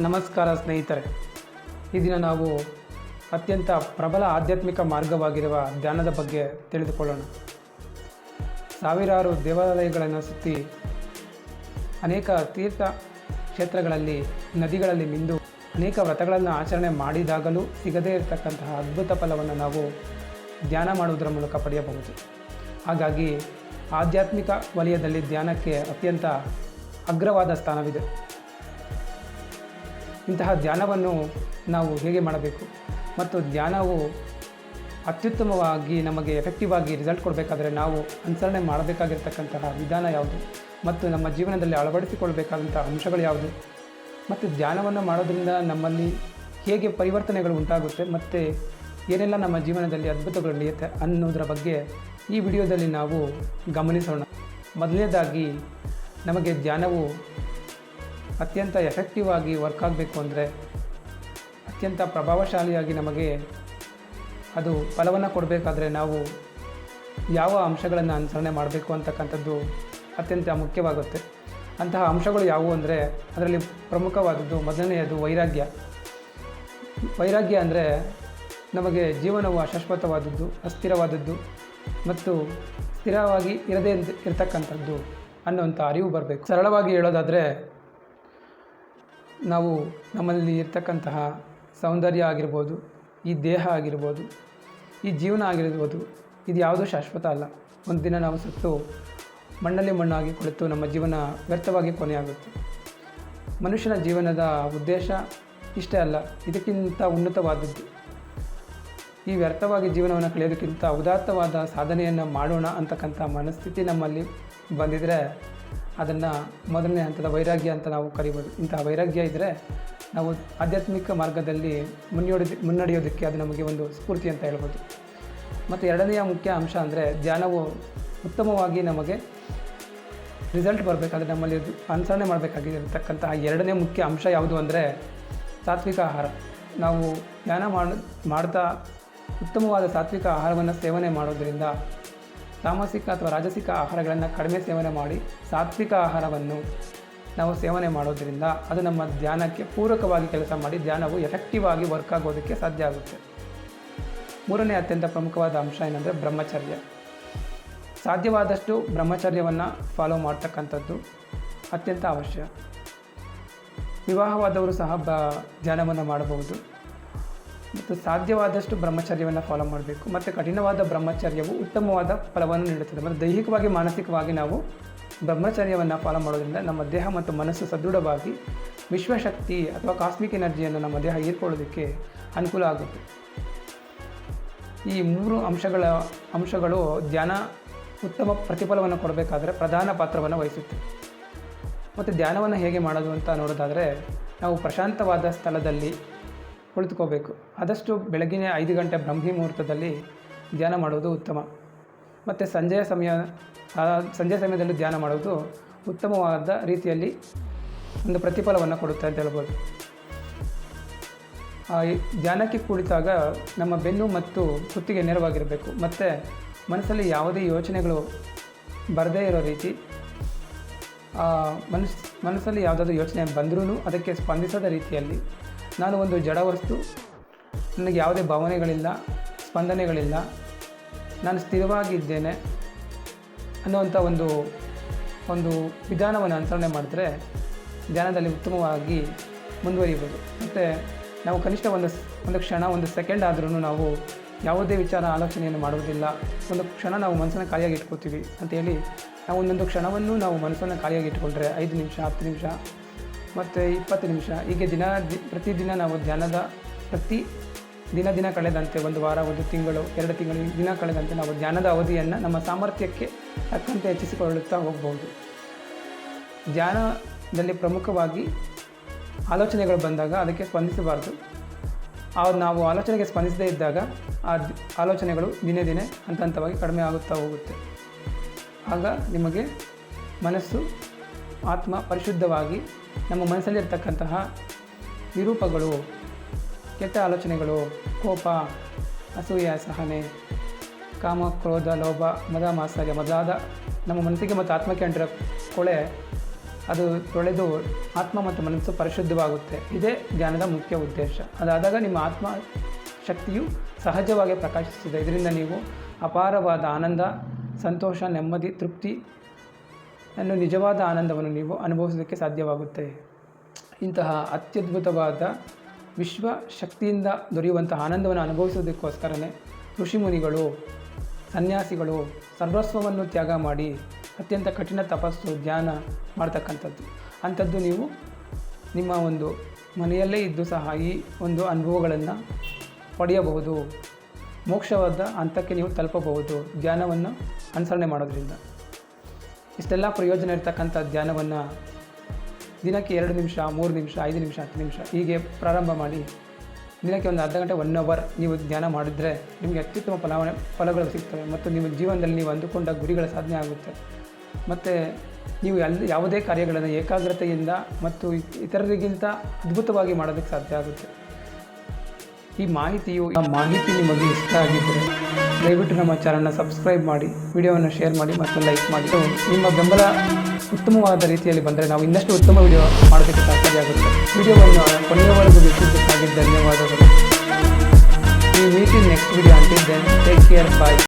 ನಮಸ್ಕಾರ ಸ್ನೇಹಿತರೆ. ಈ ದಿನ ನಾವು ಅತ್ಯಂತ ಪ್ರಬಲ ಆಧ್ಯಾತ್ಮಿಕ ಮಾರ್ಗವಾಗಿರುವ ಧ್ಯಾನದ ಬಗ್ಗೆ ತಿಳಿದುಕೊಳ್ಳೋಣ. ಸಾವಿರಾರು ದೇವಾಲಯಗಳನ್ನು ಸುತ್ತಿ ಅನೇಕ ತೀರ್ಥ ಕ್ಷೇತ್ರಗಳಲ್ಲಿ, ನದಿಗಳಲ್ಲಿ ಮಿಂದು ಅನೇಕ ವ್ರತಗಳನ್ನು ಆಚರಣೆ ಮಾಡಿದಾಗಲೂ ಸಿಗದೇ ಇರತಕ್ಕಂತಹ ಅದ್ಭುತ ಫಲವನ್ನು ನಾವು ಧ್ಯಾನ ಮಾಡುವುದರ ಮೂಲಕ ಪಡೆಯಬಹುದು. ಹಾಗಾಗಿ ಆಧ್ಯಾತ್ಮಿಕ ವಲಯದಲ್ಲಿ ಧ್ಯಾನಕ್ಕೆ ಅತ್ಯಂತ ಅಗ್ರವಾದ ಸ್ಥಾನವಿದೆ. ಇಂತಹ ಧ್ಯಾನವನ್ನು ನಾವು ಹೇಗೆ ಮಾಡಬೇಕು? ಮತ್ತು ಧ್ಯಾನವು ಅತ್ಯುತ್ತಮವಾಗಿ ನಮಗೆ ಎಫೆಕ್ಟಿವ್ ಆಗಿ ರಿಸಲ್ಟ್ ಕೊಡಬೇಕಾದ್ರೆ ನಾವು ಅನುಸರಣೆ ಮಾಡಬೇಕಾಗಿರ್ತಕ್ಕಂತಹ ವಿಧಾನ ಯಾವುದು? ಮತ್ತು ನಮ್ಮ ಜೀವನದಲ್ಲಿ ಅಳವಡಿಸಿಕೊಳ್ಬೇಕಾದಂಥ ಅಂಶಗಳು ಯಾವುದು? ಮತ್ತು ಧ್ಯಾನವನ್ನು ಮಾಡೋದರಿಂದ ನಮ್ಮಲ್ಲಿ ಹೇಗೆ ಪರಿವರ್ತನೆಗಳು ಉಂಟಾಗುತ್ತೆ? ಮತ್ತು ಏನೆಲ್ಲ ನಮ್ಮ ಜೀವನದಲ್ಲಿ ಅದ್ಭುತಗಳು ನಡೆಯುತ್ತೆ ಅನ್ನೋದರ ಬಗ್ಗೆ ಈ ವಿಡಿಯೋದಲ್ಲಿ ನಾವು ಗಮನಿಸೋಣ. ಮೊದಲನೇದಾಗಿ, ನಮಗೆ ಧ್ಯಾನವು ಅತ್ಯಂತ ಎಫೆಕ್ಟಿವ್ ಆಗಿ ವರ್ಕ್ ಆಗಬೇಕು ಅಂದರೆ ಅತ್ಯಂತ ಪ್ರಭಾವಶಾಲಿಯಾಗಿ ನಮಗೆ ಅದು ಫಲವನ್ನು ಕೊಡಬೇಕಾದ್ರೆ ನಾವು ಯಾವ ಅಂಶಗಳನ್ನು ಅನುಸರಣೆ ಮಾಡಬೇಕು ಅಂತಕ್ಕಂಥದ್ದು ಅತ್ಯಂತ ಮುಖ್ಯವಾಗುತ್ತೆ. ಅಂತಹ ಅಂಶಗಳು ಯಾವುವು ಅಂದರೆ ಅದರಲ್ಲಿ ಪ್ರಮುಖವಾದದ್ದು ಮೊದಲನೆಯದು ವೈರಾಗ್ಯ. ವೈರಾಗ್ಯ ಅಂದರೆ ನಮಗೆ ಜೀವನವು ಅಶಾಶ್ವತವಾದದ್ದು, ಅಸ್ಥಿರವಾದದ್ದು ಮತ್ತು ಸ್ಥಿರವಾಗಿ ಇರದೇ ಇರ್- ಇರತಕ್ಕಂಥದ್ದು ಅನ್ನುವಂಥ ಅರಿವು ಬರಬೇಕು. ಸರಳವಾಗಿ ಹೇಳೋದಾದರೆ ನಾವು ನಮ್ಮಲ್ಲಿ ಇರ್ತಕ್ಕಂತಹ ಸೌಂದರ್ಯ ಆಗಿರ್ಬೋದು, ಈ ದೇಹ ಆಗಿರ್ಬೋದು, ಈ ಜೀವನ ಆಗಿರ್ಬೋದು, ಇದು ಯಾವುದೂ ಶಾಶ್ವತ ಅಲ್ಲ. ಒಂದು ದಿನ ನಾವು ಸುತ್ತು ಮಣ್ಣಲ್ಲಿ ಮಣ್ಣಾಗಿ ಕುಳಿತು ನಮ್ಮ ಜೀವನ ವ್ಯರ್ಥವಾಗಿ ಕೊನೆಯಾಗುತ್ತೆ. ಮನುಷ್ಯನ ಜೀವನದ ಉದ್ದೇಶ ಇಷ್ಟೇ ಅಲ್ಲ, ಇದಕ್ಕಿಂತ ಉನ್ನತವಾದದ್ದು. ಈ ವ್ಯರ್ಥವಾಗಿ ಜೀವನವನ್ನು ಕಳೆಯೋದಕ್ಕಿಂತ ಉದಾತ್ತವಾದ ಸಾಧನೆಯನ್ನು ಮಾಡೋಣ ಅಂತಕ್ಕಂಥ ಮನಸ್ಥಿತಿ ನಮ್ಮಲ್ಲಿ ಬಂದಿದ್ದರೆ ಅದನ್ನು ಮೊದಲನೇ ಹಂತದ ವೈರಾಗ್ಯ ಅಂತ ನಾವು ಕರಿಬೋದು. ಇಂತಹ ವೈರಾಗ್ಯ ಇದ್ದರೆ ನಾವು ಆಧ್ಯಾತ್ಮಿಕ ಮಾರ್ಗದಲ್ಲಿ ಮುನ್ನಡೆಯೋದು ಮುನ್ನಡೆಯೋದಕ್ಕೆ ಅದು ನಮಗೆ ಒಂದು ಸ್ಫೂರ್ತಿ ಅಂತ ಹೇಳ್ಬೋದು. ಮತ್ತು ಎರಡನೆಯ ಮುಖ್ಯ ಅಂಶ ಅಂದರೆ ಧ್ಯಾನವು ಉತ್ತಮವಾಗಿ ನಮಗೆ ರಿಸಲ್ಟ್ ಬರಬೇಕಾದ್ರೆ ನಮ್ಮಲ್ಲಿ ಅನುಸರಣೆ ಮಾಡಬೇಕಾಗಿರತಕ್ಕಂತಹ ಎರಡನೇ ಮುಖ್ಯ ಅಂಶ ಯಾವುದು ಅಂದರೆ ಸಾತ್ವಿಕ ಆಹಾರ. ನಾವು ಧ್ಯಾನ ಮಾಡ, ಮಾಡ್ತಾ ಉತ್ತಮವಾದ ಸಾತ್ವಿಕ ಆಹಾರವನ್ನು ಸೇವನೆ ಮಾಡೋದರಿಂದ ತಾಮಸಿಕ ಅಥವಾ ರಾಜಸಿಕ ಆಹಾರಗಳನ್ನು ಕಡಿಮೆ ಸೇವನೆ ಮಾಡಿ ಸಾತ್ವಿಕ ಆಹಾರವನ್ನು ನಾವು ಸೇವನೆ ಮಾಡೋದರಿಂದ ಅದು ನಮ್ಮ ಧ್ಯಾನಕ್ಕೆ ಪೂರಕವಾಗಿ ಕೆಲಸ ಮಾಡಿ ಧ್ಯಾನವು ಎಫೆಕ್ಟಿವ್ ಆಗಿ ವರ್ಕ್ ಆಗೋದಕ್ಕೆ ಸಾಧ್ಯ ಆಗುತ್ತೆ. ಮೂರನೇ ಅತ್ಯಂತ ಪ್ರಮುಖವಾದ ಅಂಶ ಏನಂದರೆ ಬ್ರಹ್ಮಚರ್ಯ. ಸಾಧ್ಯವಾದಷ್ಟು ಬ್ರಹ್ಮಚರ್ಯವನ್ನು ಫಾಲೋ ಮಾಡ್ತಕ್ಕಂಥದ್ದು ಅತ್ಯಂತ ಅವಶ್ಯ. ವಿವಾಹವಾದವರು ಸಹ ಬ ಧ್ಯಾನವನ್ನು ಮಾಡಬಹುದು. ಮತ್ತು ಸಾಧ್ಯವಾದಷ್ಟು ಬ್ರಹ್ಮಚರ್ಯವನ್ನು ಫಾಲೋ ಮಾಡಬೇಕು. ಮತ್ತು ಕಠಿಣವಾದ ಬ್ರಹ್ಮಚರ್ಯವು ಉತ್ತಮವಾದ ಫಲವನ್ನು ನೀಡುತ್ತದೆ. ಮತ್ತು ದೈಹಿಕವಾಗಿ, ಮಾನಸಿಕವಾಗಿ ನಾವು ಬ್ರಹ್ಮಚರ್ಯವನ್ನು ಫಾಲೋ ಮಾಡೋದ್ರಿಂದ ನಮ್ಮ ದೇಹ ಮತ್ತು ಮನಸ್ಸು ಸದೃಢವಾಗಿ ವಿಶ್ವಶಕ್ತಿ ಅಥವಾ ಕಾಸ್ಮಿಕ್ ಎನರ್ಜಿಯನ್ನು ನಮ್ಮ ದೇಹ ಹೀರ್ಕೊಳ್ಳೋದಕ್ಕೆ ಅನುಕೂಲ ಆಗುತ್ತೆ. ಈ ಮೂರು ಅಂಶಗಳ, ಅಂಶಗಳು ಧ್ಯಾನ ಉತ್ತಮ ಪ್ರತಿಫಲವನ್ನು ಕೊಡಬೇಕಾದರೆ ಪ್ರಧಾನ ಪಾತ್ರವನ್ನು ವಹಿಸುತ್ತೆ. ಮತ್ತು ಧ್ಯಾನವನ್ನು ಹೇಗೆ ಮಾಡೋದು ಅಂತ ನೋಡೋದಾದರೆ, ನಾವು ಪ್ರಶಾಂತವಾದ ಸ್ಥಳದಲ್ಲಿ ಕುಳಿತುಕೋಬೇಕು ಆದಷ್ಟು ಬೆಳಗಿನ ಐದು ಗಂಟೆ ಬ್ರಹ್ಮಿ ಮುಹೂರ್ತದಲ್ಲಿ ಧ್ಯಾನ ಮಾಡುವುದು ಉತ್ತಮ. ಮತ್ತು ಸಂಜೆಯ ಸಮಯ ಸಂಜೆ ಸಮಯದಲ್ಲಿ ಧ್ಯಾನ ಮಾಡುವುದು ಉತ್ತಮವಾದ ರೀತಿಯಲ್ಲಿ ಒಂದು ಪ್ರತಿಫಲವನ್ನು ಕೊಡುತ್ತೆ ಅಂತ ಹೇಳ್ಬೋದು. ಧ್ಯಾನಕ್ಕೆ ಕುಳಿತಾಗ ನಮ್ಮ ಬೆನ್ನು ಮತ್ತು ಕುತ್ತಿಗೆ ನೆರವಾಗಿರಬೇಕು. ಮತ್ತು ಮನಸ್ಸಲ್ಲಿ ಯಾವುದೇ ಯೋಚನೆಗಳು ಬರದೇ ಇರೋ ರೀತಿ ಮನಸ್, ಮನಸ್ಸಲ್ಲಿ ಯಾವುದಾದ್ರೂ ಯೋಚನೆ ಬಂದರೂ ಅದಕ್ಕೆ ಸ್ಪಂದಿಸದ ರೀತಿಯಲ್ಲಿ ನಾನು ಒಂದು ಜಡ ವಸ್ತು ನನಗೆ ಯಾವುದೇ ಭಾವನೆಗಳಿಲ್ಲ, ಸ್ಪಂದನೆಗಳಿಲ್ಲ. ನಾನು ಸ್ಥಿರವಾಗಿದ್ದೇನೆ ಅನ್ನುವಂಥ ಒಂದು ಒಂದು ವಿಧಾನವನ್ನು ಅನುಸರಣೆ ಮಾಡಿದ್ರೆ ಧ್ಯಾನದಲ್ಲಿ ಉತ್ತಮವಾಗಿ ಮುಂದುವರಿಬೋದು. ಮತ್ತು ನಾವು ಕನಿಷ್ಠ ಒಂದು ಒಂದು ಕ್ಷಣ, ಒಂದು ಸೆಕೆಂಡ್ ಆದ್ರೂ ನಾವು ಯಾವುದೇ ವಿಚಾರ ಆಲೋಚನೆಯನ್ನು ಮಾಡುವುದಿಲ್ಲ. ಒಂದು ಕ್ಷಣ ನಾವು ಮನಸ್ಸನ್ನು ಖಾಲಿಯಾಗಿ ಇಟ್ಕೋತೀವಿ ಅಂತೇಳಿ ನಾವು ಒಂದೊಂದು ಕ್ಷಣವನ್ನು ನಾವು ಮನಸ್ಸನ್ನು ಖಾಲಿಯಾಗಿ ಇಟ್ಕೊಂಡ್ರೆ ಐದು ನಿಮಿಷ, ಹತ್ತು ನಿಮಿಷ ಮತ್ತು ಇಪ್ಪತ್ತು ನಿಮಿಷ. ಹೀಗೆ ದಿನ ಪ್ರತಿದಿನ ನಾವು ಧ್ಯಾನದ ಪ್ರತಿ ದಿನ ದಿನ ಕಳೆದಂತೆ ಒಂದು ವಾರ, ಒಂದು ತಿಂಗಳು, ಎರಡು ತಿಂಗಳು ದಿನ ಕಳೆದಂತೆ ನಾವು ಧ್ಯಾನದ ಅವಧಿಯನ್ನು ನಮ್ಮ ಸಾಮರ್ಥ್ಯಕ್ಕೆ ತಕ್ಕಂತೆ ಹೆಚ್ಚಿಸಿಕೊಳ್ಳುತ್ತಾ ಹೋಗಬಹುದು. ಧ್ಯಾನದಲ್ಲಿ ಪ್ರಮುಖವಾಗಿ ಆಲೋಚನೆಗಳು ಬಂದಾಗ ಅದಕ್ಕೆ ಸ್ಪಂದಿಸಬಾರ್ದು. ಆ ನಾವು ಆಲೋಚನೆಗೆ ಸ್ಪಂದಿಸದೇ ಇದ್ದಾಗ ಆ ಆಲೋಚನೆಗಳು ದಿನೇ ದಿನೇ ಹಂತ ಹಂತವಾಗಿ ಕಡಿಮೆ ಆಗುತ್ತಾ ಹೋಗುತ್ತೆ. ಆಗ ನಿಮಗೆ ಮನಸ್ಸು ಆತ್ಮ ಪರಿಶುದ್ಧವಾಗಿ ನಮ್ಮ ಮನಸ್ಸಲ್ಲಿರ್ತಕ್ಕಂತಹ ವಿರೂಪಗಳು, ಕೆಟ್ಟ ಆಲೋಚನೆಗಳು, ಕೋಪ, ಅಸೂಯ, ಸಹನೆ, ಕಾಮ, ಕ್ರೋಧ, ಲೋಭ, ಮದ ಮಾತ್ಸರ್ಯ ಮೊದಲಾದ ನಮ್ಮ ಮನಸ್ಸಿಗೆ ಮತ್ತು ಆತ್ಮಕ್ಕೆ ಅಂಟಿರೋ ಕೊಳೆ, ಅದು ತೊಳೆದು ಆತ್ಮ ಮತ್ತು ಮನಸ್ಸು ಪರಿಶುದ್ಧವಾಗುತ್ತೆ. ಇದೇ ಧ್ಯಾನದ ಮುಖ್ಯ ಉದ್ದೇಶ. ಅದಾದಾಗ ನಿಮ್ಮ ಆತ್ಮ ಶಕ್ತಿಯು ಸಹಜವಾಗಿ ಪ್ರಕಾಶಿಸಿದೆ ಇದರಿಂದ ನೀವು ಅಪಾರವಾದ ಆನಂದ, ಸಂತೋಷ, ನೆಮ್ಮದಿ, ತೃಪ್ತಿ ಅನ್ನು ನಿಜವಾದ ಆನಂದವನ್ನು ನೀವು ಅನುಭವಿಸೋದಕ್ಕೆ ಸಾಧ್ಯವಾಗುತ್ತೆ. ಇಂತಹ ಅತ್ಯದ್ಭುತವಾದ ವಿಶ್ವ ಶಕ್ತಿಯಿಂದ ದೊರೆಯುವಂತಹ ಆನಂದವನ್ನು ಅನುಭವಿಸೋದಕ್ಕೋಸ್ಕರನೇ ಋಷಿಮುನಿಗಳು, ಸನ್ಯಾಸಿಗಳು ಸರ್ವಸ್ವವನ್ನು ತ್ಯಾಗ ಮಾಡಿ ಅತ್ಯಂತ ಕಠಿಣ ತಪಸ್ಸು, ಧ್ಯಾನ ಮಾಡ್ತಕ್ಕಂಥದ್ದು. ಅಂಥದ್ದು ನೀವು ನಿಮ್ಮ ಒಂದು ಮನೆಯಲ್ಲೇ ಇದ್ದು ಸಹ ಈ ಒಂದು ಅನುಭವಗಳನ್ನು ಪಡೆಯಬಹುದು. ಮೋಕ್ಷವಾದ ಹಂತಕ್ಕೆ ನೀವು ತಲುಪಬಹುದು. ಧ್ಯಾನವನ್ನು ಅನುಸರಣೆ ಮಾಡೋದ್ರಿಂದ. ಇಷ್ಟೆಲ್ಲ ಪ್ರಯೋಜನ ಇರ್ತಕ್ಕಂಥ ಧ್ಯಾನವನ್ನು ದಿನಕ್ಕೆ ಎರಡು ನಿಮಿಷ, ಮೂರು ನಿಮಿಷ, ಐದು ನಿಮಿಷ, ಹತ್ತು ನಿಮಿಷ ಹೀಗೆ ಪ್ರಾರಂಭ ಮಾಡಿ ದಿನಕ್ಕೆ ಒಂದು ಅರ್ಧ ಗಂಟೆ ಒನ್ ಅವರ್ ನೀವು ಧ್ಯಾನ ಮಾಡಿದರೆ ನಿಮಗೆ ಅತ್ಯುತ್ತಮ ಫಲಾವಣೆ, ಫಲಗಳು ಸಿಗ್ತವೆ ಮತ್ತು ನಿಮ್ಮ ಜೀವನದಲ್ಲಿ ನೀವು ಅಂದುಕೊಂಡ ಗುರಿಗಳ ಸಾಧನೆ ಆಗುತ್ತೆ. ಮತ್ತು ನೀವು ಎಲ್ ಯಾವುದೇ ಕಾರ್ಯಗಳನ್ನು ಏಕಾಗ್ರತೆಯಿಂದ ಮತ್ತು ಇತರರಿಗಿಂತ ಅದ್ಭುತವಾಗಿ ಮಾಡೋದಕ್ಕೆ ಸಾಧ್ಯ ಆಗುತ್ತೆ. ಈ ಮಾಹಿತಿಯು ಮಾಹಿತಿ ನಿಮಗೆ ಇಷ್ಟ ಆಗಿದ್ದರೆ, ದಯವಿಟ್ಟು ನಮ್ಮ ಚಾನಲ್ನ ಸಬ್ಸ್ಕ್ರೈಬ್ ಮಾಡಿ, ವಿಡಿಯೋವನ್ನು ಶೇರ್ ಮಾಡಿ ಮತ್ತು ಲೈಕ್ ಮಾಡಿ. ನಿಮ್ಮ ಬೆಂಬಲ ಉತ್ತಮವಾದ ರೀತಿಯಲ್ಲಿ ಬಂದರೆ ನಾವು ಇನ್ನಷ್ಟು ಉತ್ತಮ ವಿಡಿಯೋ ಮಾಡೋದಕ್ಕೆ ಸಾಧ್ಯ ಆಗುತ್ತೆ ವಿಡಿಯೋವನ್ನು ಕೊನೆಯವರೆಗೂ ವೀಕ್ಷಿಸಬೇಕಾಗಿ ಧನ್ಯವಾದಗಳು. ಈ ಮೀಟಿಂಗ್ ನೆಕ್ಸ್ಟ್ ವಿಡಿಯೋ ಅಂತಿದ್ದೆ ಟೇಕ್ ಕೇರ್ ಬಾಯ್